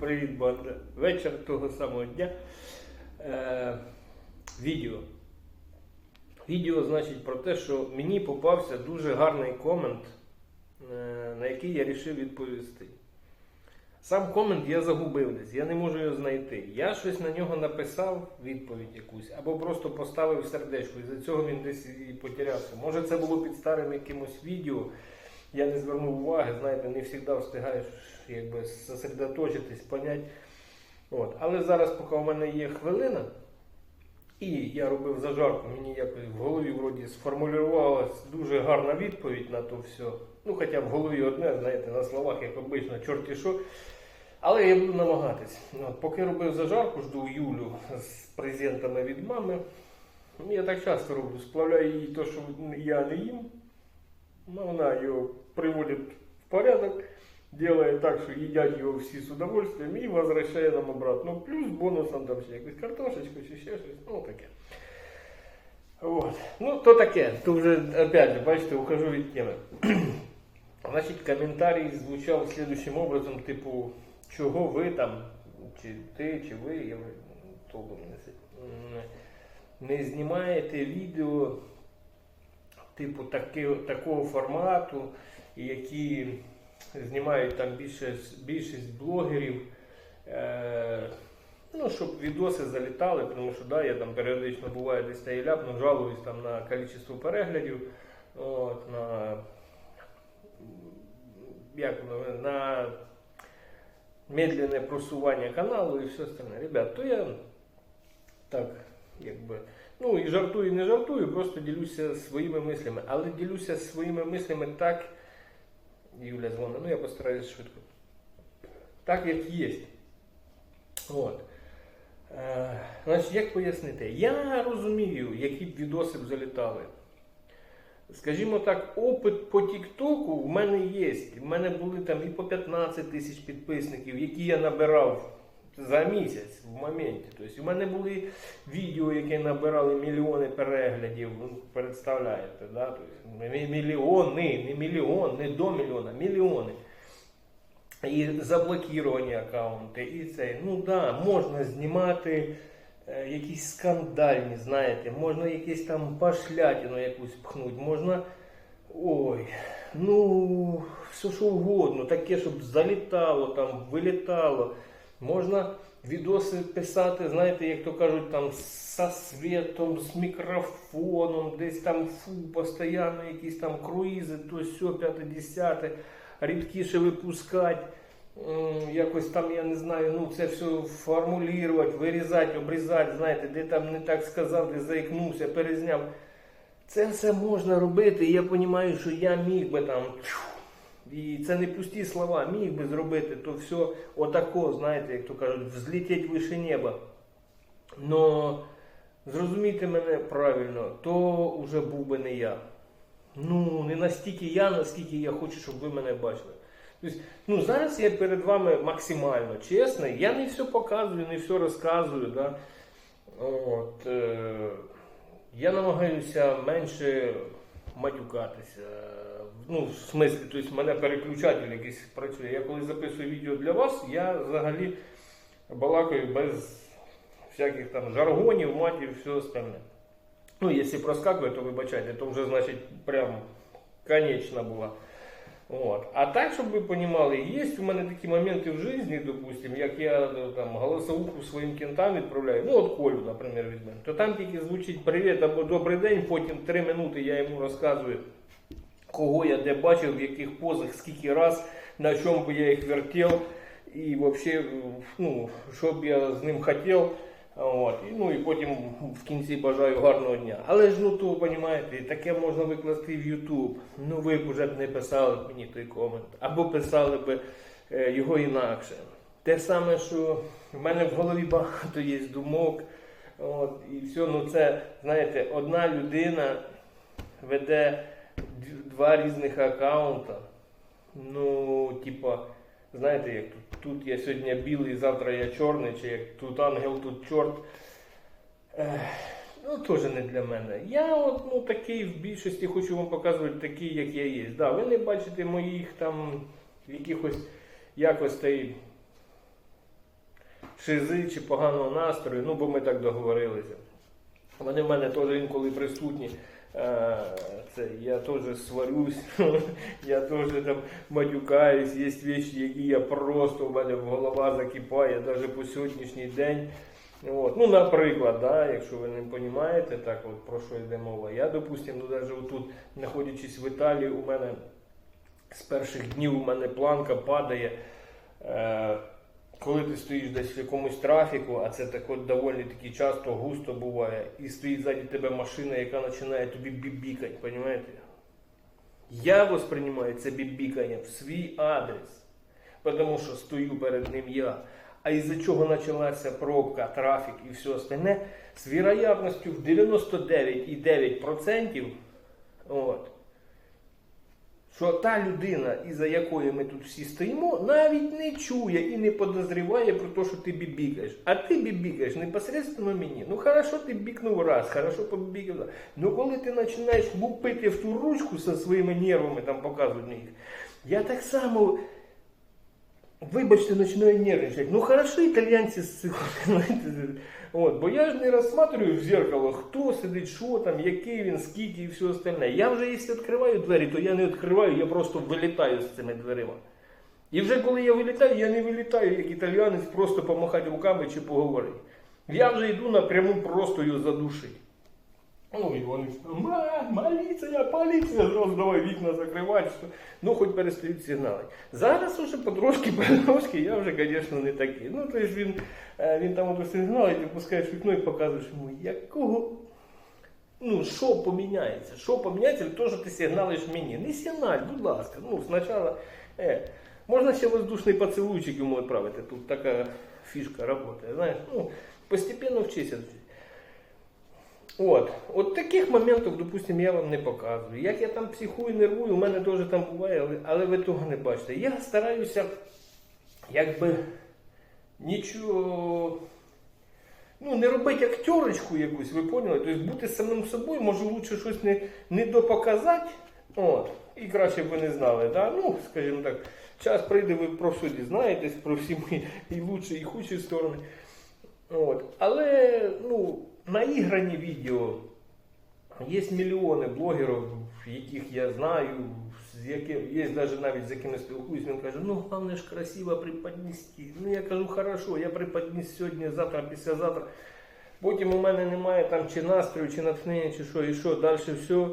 Привіт, банда. Вечір того самого дня. Е, відео. Відео значить про те, що мені попався дуже гарний комент, е, на який я вирішив відповісти. Сам комент я загубив десь, я не можу його знайти. Я щось на нього написав, відповідь якусь, або просто поставив сердечко, і за цього він десь і потерявся. Може це було під старим якимось відео. Я не звернув уваги, знаєте, не завжди встигаєш якби зосередоточитись, понять. От. Але зараз, поки у мене є хвилина, і я робив зажарку, мені якось в голові вроді сформулювалася дуже гарна відповідь на то все. Ну, хоча в голові одне, знаєте, на словах, як обично, чорті що. Але я буду намагатись. От, поки робив зажарку, жду Юлю з презентами від мами. Ну, Я так часто роблю, сплавляю їй те, що я не їм. Ну, Вона його приводить в порядок, делает так, що їдять його всі з удовольствием і возвращає нам обратно. Ну, плюс бонусом там ще якусь картошечку чи ще щось. Ну таке. От. Ну, то таке. То вже, опять же, бачите, ухожу від теми. Значить, коментарій звучав слідуючим образом, типу, чого ви там, чи ти, чи ви, я ви, толком не, не знімаєте відео, типу, таки, такого формату, які знімають там більшість, більшість блогерів. Е, ну, щоб відоси залітали, тому що да, я там періодично буває десь та ляпну, жалуюсь там на кількість переглядів, от, на, як, на медленне просування каналу і все остальне. Ребят, то я так, якби. Ну і жартую, і не жартую, просто ділюся своїми мислями. Але ділюся своїми мислями так. Юля дзвонить, ну я постараюсь швидко. Так, як є. От. Е, значить, як пояснити? Я розумію, які б відоси б залітали. Скажімо так, опит по Тіктоку в мене є. В мене були там і по 15 тисяч підписників, які я набирав за місяць в моменті. Тобто, у мене були відео, які набирали мільйони переглядів. Ви представляєте, да? тобто, мільйони, не мільйон, не до мільйона, мільйони. І заблокіровані аккаунти, і це. Ну да, можна знімати е, якісь скандальні, знаєте, можна якісь там пошлятину якусь пхнути, можна. Ой, ну, все що угодно, таке, щоб залітало, там, вилітало. Можна відоси писати, знаєте, як то кажуть, там со світом, з мікрофоном, десь там фу, постійно якісь там круїзи, то сьо, п'яте, десяте, рідкіше випускати. Якось там, я не знаю, ну це все формулювати, вирізати, обрізати, знаєте, де там не так сказав, де заікнувся, перезняв. Це все можна робити, і я розумію, що я міг би там. І це не пусті слова, міг би зробити, то все отако, знаєте, як то кажуть, взлетіть вище неба. Но зрозумійте мене правильно, то вже був би не я. Ну, не настільки я, наскільки я хочу, щоб ви мене бачили. Тобто, ну, зараз я перед вами максимально чесний. Я не все показую, не все розказую. Да? От, е, я намагаюся менше матюкатися. Ну, в смислі, тобто, в мене переключатель якийсь працює. Я коли записую відео для вас, я взагалі балакаю без всяких там жаргонів, матів, все остальне. Ну, якщо проскакує, то вибачайте, то вже значить прям конечна була. От. А так, щоб ви розуміли, є у мене такі моменти в житті, допустим, як я ну, там, голосовуху своїм кентам відправляю, ну от Колю, наприклад, візьмемо, то там тільки звучить привіт або добрий день, потім три минути я йому розказую, кого я де бачив, в яких позах, скільки раз, на чому би я їх вертів, і взагалі, ну, що б я з ним хотів. От, ну і потім в кінці бажаю гарного дня. Але ж ну то, розумієте, таке можна викласти в YouTube. Ну ви б вже б не писали б мені той комент. Або писали б е, його інакше. Те саме, що в мене в голові багато є думок. От, і все, ну це, знаєте, одна людина веде два різних аккаунта. Ну, типа, знаєте, як тут, тут я сьогодні білий, завтра я чорний, чи як тут ангел, тут чорт. Ну, теж не для мене. Я от, ну, такий в більшості хочу вам показувати такий, як я є. Да, ви не бачите моїх там якихось якостей шизи чи поганого настрою, ну бо ми так договорилися. Вони в мене теж інколи присутні. Е, Це, я теж сварюсь, я теж там матюкаюсь, є речі, які я просто в мене голова закипає навіть по сьогоднішній день. От. Ну, наприклад, да, якщо ви не розумієте, так от про що йде мова. Я, допустимо, ну, навіть тут, знаходячись в Італії, у мене з перших днів у мене планка падає. Е, коли ти стоїш десь в якомусь трафіку, а це так от доволі таки часто, густо буває, і стоїть ззаді тебе машина, яка починає тобі бібікати, розумієте? Я восприймаю це бібікання в свій адрес, тому що стою перед ним я. А із-за чого почалася пробка, трафік і все остальне, з вірогятністю в 99,9%, от, що та людина, із-за якої ми тут всі стоїмо, навіть не чує і не подозріває про те, що ти бібікаєш. А ти бібікаєш непосредственно мені. Ну хорошо, ти бікнув раз, хорошо побікав. раз. Ну коли ти починаєш лупити в ту ручку зі своїми нервами, там показують їх, я так само. Вибачте, починаю нервничати. Ну хорошо, італійці з цих. От, бо я ж не розсматриваю в зеркало, хто сидить, що там, який він, скільки і все остальне. Я вже, якщо відкриваю двері, то я не відкриваю, я просто вилітаю з цими дверима. І вже коли я вилітаю, я не вилітаю, як італіянець, просто помахати руками чи поговорити. Я вже йду напряму просто його задушити. Ну і вони поліція, поліція, зразу давай вікна закривати. Ну, хоч перестають сигнали. Зараз уже потрошки, потрошки, я вже, звісно, не такий. Ну, тобто він, е, він там от ти пускаєш вікно і показуєш йому, якого. Ну, що поміняється? Що поміняється від що ти сигналиш мені? Не сигналь, будь ласка. Ну, спочатку. Е, можна ще воздушний поцілуйчик йому відправити. Тут така фішка працює. Знаєш, ну, постепенно вчися. От, от таких моментів, допустимо, я вам не показую. Як я там психую, нервую, у мене теж там буває, але, але ви того не бачите. Я стараюся, якби нічого. Ну, не робити актерочку якусь, ви поняли? Тобто бути самим собою, може лучше щось не не допоказати. От, і краще б ви не знали. Да? Ну, скажімо так, час прийде, ви про все дізнаєтесь, про всі мої і лучші, і худші сторони. От. Але, ну наіграні відео. Є мільйони блогерів, яких я знаю, з яким, є навіть навіть з якими спілкуюсь, він каже, ну головне ж красиво преподнести. Ну я кажу, хорошо, я преподніс сьогодні, завтра, післязавтра. Потім у мене немає там чи настрою, чи натхнення, чи що, і що, далі все.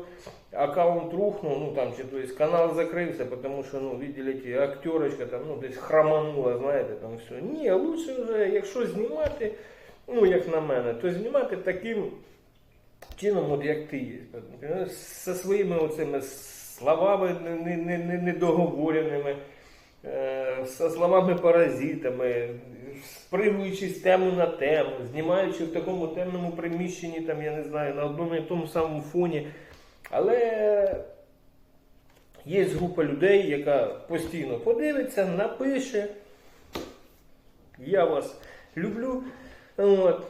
Аккаунт рухнув, ну там, чи то есть, канал закрився, тому що, ну, виділите, актерочка там, ну, десь храманула, знаєте, там все. Ні, лучше вже, якщо знімати ну, як на мене, то знімати таким чином, от як ти є. Зі своїми оцими словами недоговореними, е, зі словами паразитами, спригуючи з тему на тему, знімаючи в такому темному приміщенні, там, я не знаю, на одному і тому самому фоні. Але є група людей, яка постійно подивиться, напише. Я вас люблю от,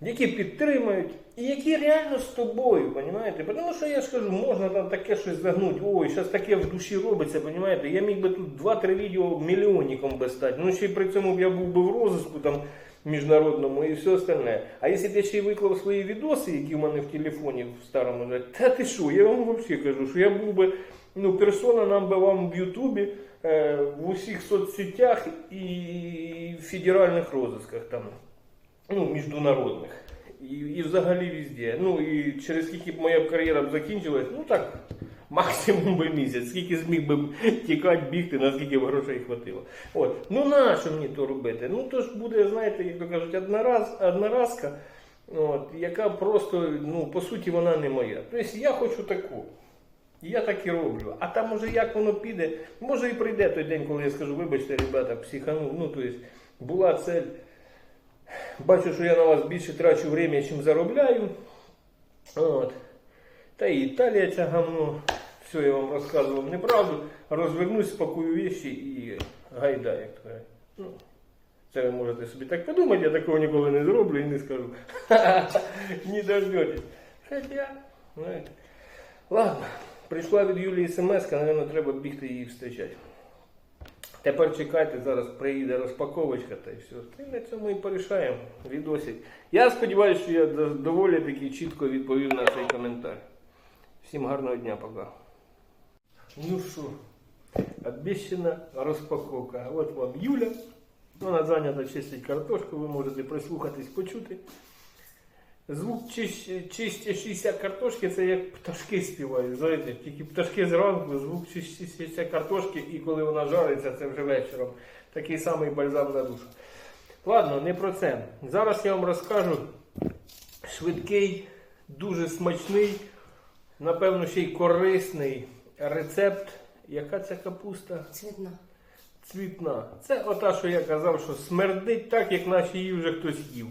які підтримують і які реально з тобою, розумієте? Тому що я ж кажу, можна там таке щось загнути, ой, зараз таке в душі робиться, розумієте? Я міг би тут 2-3 відео мільйонником би стати. Ну ще й при цьому я був би в розвитку там міжнародному і все остальне. А якщо б я ще й виклав свої відоси, які в мене в телефоні в старому, та ти що, я вам взагалі кажу, що я був би, ну, персона нам би вам в Ютубі, е, в усіх соцсетях і в федеральних розысках там ну, міжнародних. І і взагалі везде. Ну і через скільки б моя кар'єра б закінчилась, ну так, максимум би місяць, скільки зміг би тікати, бігти, наскільки б грошей хватило. От. Ну нащо мені то робити? Ну то ж буде, знаєте, як то кажуть, однораз, одноразка, от, яка просто, ну, по суті, вона не моя. Тобто я хочу таку. Я так і роблю. А там може як воно піде, може і прийде той день, коли я скажу, вибачте, ребята, психанув. Ну, тобто, була цель. Бачу, що я на вас більше трачу время, ніж заробляю. От. Та і Італія ця гамно. Все, я вам розказував неправду. Розвернусь, спакую вещи і гайда, як то ну, Це ви можете собі так подумати, я такого ніколи не зроблю і не скажу. Не дождетесь. Хоча, знаєте. Ладно, прийшла від Юлії смс, мабуть, треба бігти її зустрічати. Тепер чекайте, зараз приїде розпаковочка та й все. Й на цьому і порішаємо відосик. Я сподіваюся, що я доволі таки чітко відповів на цей коментар. Всім гарного дня, пока. Ну що, обіцяна розпаковка. От вам Юля. Вона зайнята чистить картошку, ви можете прислухатись, почути. Звук чистящейся картошки це як пташки співають. Знаєте, тільки пташки зранку, звук чистящейся картошки, і коли вона жариться, це вже вечором. Такий самий бальзам на душу. Ладно, не про це. Зараз я вам розкажу швидкий, дуже смачний, напевно, ще й корисний рецепт. Яка це капуста? Цвітна. Цвітна. Це ота, що я казав, що смердить так, як наче її вже хтось їв.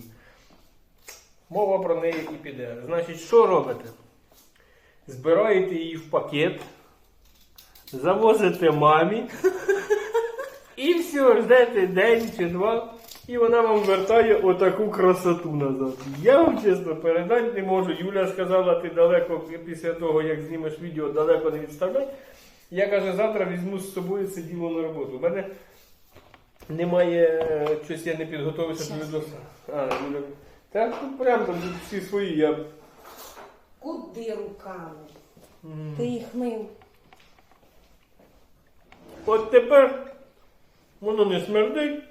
Мова про неї і піде. Значить, що робите? Збираєте її в пакет, завозите мамі і все, ждете день чи два, і вона вам вертає отаку красоту назад. Я вам чесно передати не можу. Юля сказала, ти далеко після того, як знімеш відео, далеко не відставляй. Я каже, завтра візьму з собою це діло на роботу. У мене немає, е, щось я не підготувався до відосу. Та тут прям там всі свої. Я... Куди руками? Ти їх мив. От тепер воно не смердить.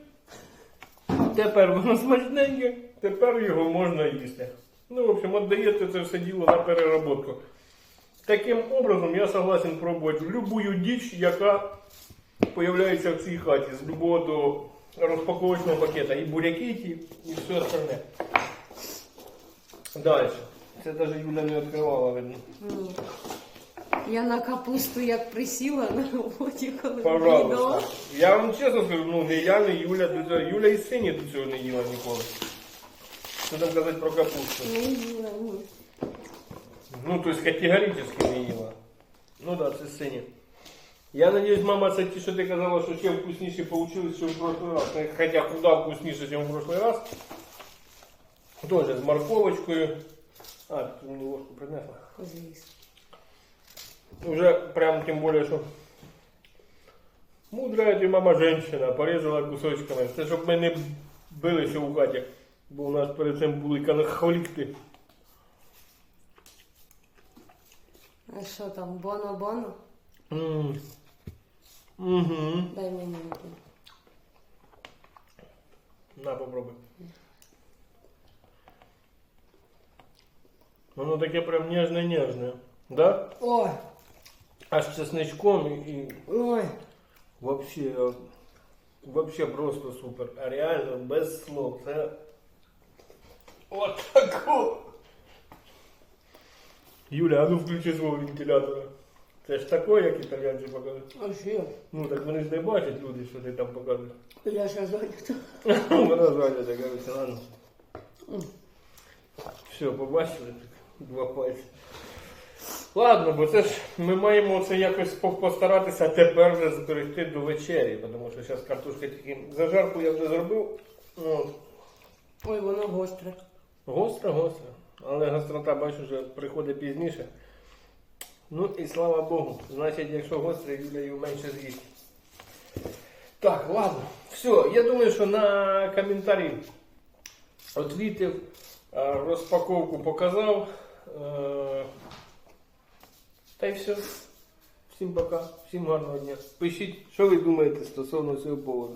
Тепер воно смачненьке, тепер його можна їсти. Ну, в общем, віддаєте це все діло на переработку. Таким образом, я согласен пробувати любую діч, яка появляється в цій хаті, з любого до розпаковочного пакета. І буряки, ті, і все остальне. Далі. Це навіть Юля не відкривала, видно. Ні. Я на капусту як присіла на роботі, коли Пожалуйста. відео. Я вам чесно скажу, ну не я, не Юля, до цього. Юля і сині до цього не їла ніколи. Що там казати про капусту? Не їла, ні. Ну, то есть категорически не їла. Ну да, це сині. Я надіюсь, мама, це ті, що ти казала, що ще вкусніше получилось, ніж в прошлый раз. Ну, Хоча куди вкусніше, ніж в прошлый раз. Тоже з морковочкою. А, ти мені ложку принесла. Звісно. Уже прям тем более, что мудрая ты мама женщина, порезала кусочками. Це щоб ми не билися у хаті, бо у нас перед цим були конфлікти. А що там, боно-боно? М. Угу. Дай мені один. На, попробуй. Воно таке прям нежне-нежне. Да? Ой, Аж з чесничком і, і ой. вообще, е, вообще просто супер. А реально без слов. Це от тако. Юля, а ну включи свого вентилятора. Це ж таке, як італійці показують. А що? Ну так вони ж не бачать люди, що ти там показуєш. Я ще зайнята. Вона зайнята, кажеться, ладно. Все, побачили так, два пальці. Ладно, бо це ж ми маємо це якось постаратися тепер вже зберегти до вечері, тому що зараз картошка тільки зажарку я вже зробив. Ну, Ой, воно гостре. гостра, гостра. Але гострота, бачу, вже приходить пізніше. Ну і слава Богу. Значить, якщо гостре, Юля її менше з'їсть. Так, ладно. Все, я думаю, що на коментарі відвітив, е, розпаковку показав. Е, Та й все. Всім пока, всім гарного дня. Пишіть, що ви думаєте стосовно цього поводу.